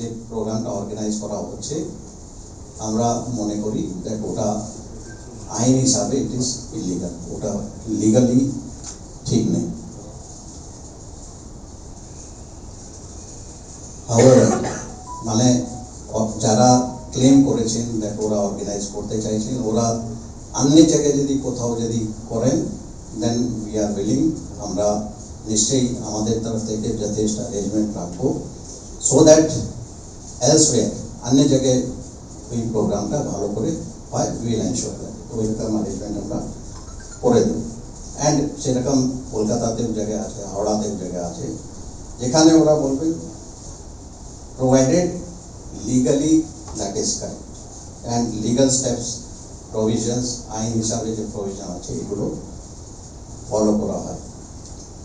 যে প্রোগ্রামটা অর্গানাইজ করা হচ্ছে, আমরা মনে করি দ্যাট ওটা আইন হিসাবে ইট ইজ ইলিগাল ওটা লিগালি ঠিক নেই। মানে যারা ক্লেম করেছেন দ্যাট ওরা অর্গানাইজ করতে চাইছেন, ওরা অন্য জায়গায় যদি কোথাও যদি করেন দেন উই আর উইলিং আমরা নিশ্চয়ই আমাদের তরফ থেকে যথেষ্ট অ্যারেঞ্জমেন্ট রাখব। সো দ্যাট এলসওয়্যার অন্য জায়গায় ওই প্রোগ্রামটা ভালো করে হয় উইল এনশোর দ্যাট ওইরকম অ্যারেঞ্জমেন্ট আমরা করে দেব অ্যান্ড সেরকম কলকাতাতেও জায়গায় আছে হাওড়াতেও জায়গা আছে যেখানে ওরা বলবেন provided legally that is correct and legal steps provisions আইন হিসাবে যে প্রভিশন আছে এগুলো ফলো করা হয়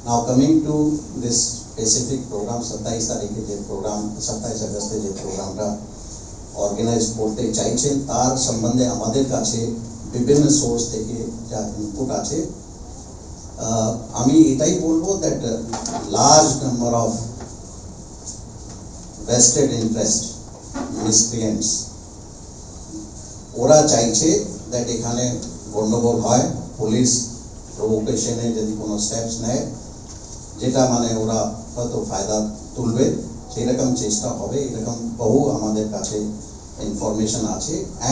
now coming to this specific programme সাতাইশ তারিখে যে প্রোগ্রাম সাতাইশ আগস্টে যে প্রোগ্রামটা অর্গানাইজ করতে চাইছেন তার সম্বন্ধে আমাদের কাছে বিভিন্ন সোর্স থেকে যা ইনপুট আছে আহ, আমি এটাই বলবো that large number of vested interest miscreants ওরা চাইছে দ্যাট এখানে গন্ডগোল হয় পুলিশ প্রভোকেশনে যদি কোনো স্টেপস নেয় যেটা মানে ওরা হয়তো ফায়দা তুলবে সেই রকম চেষ্টা হবে, এরকম বহু আমাদের কাছে ইনফরমেশন আছে।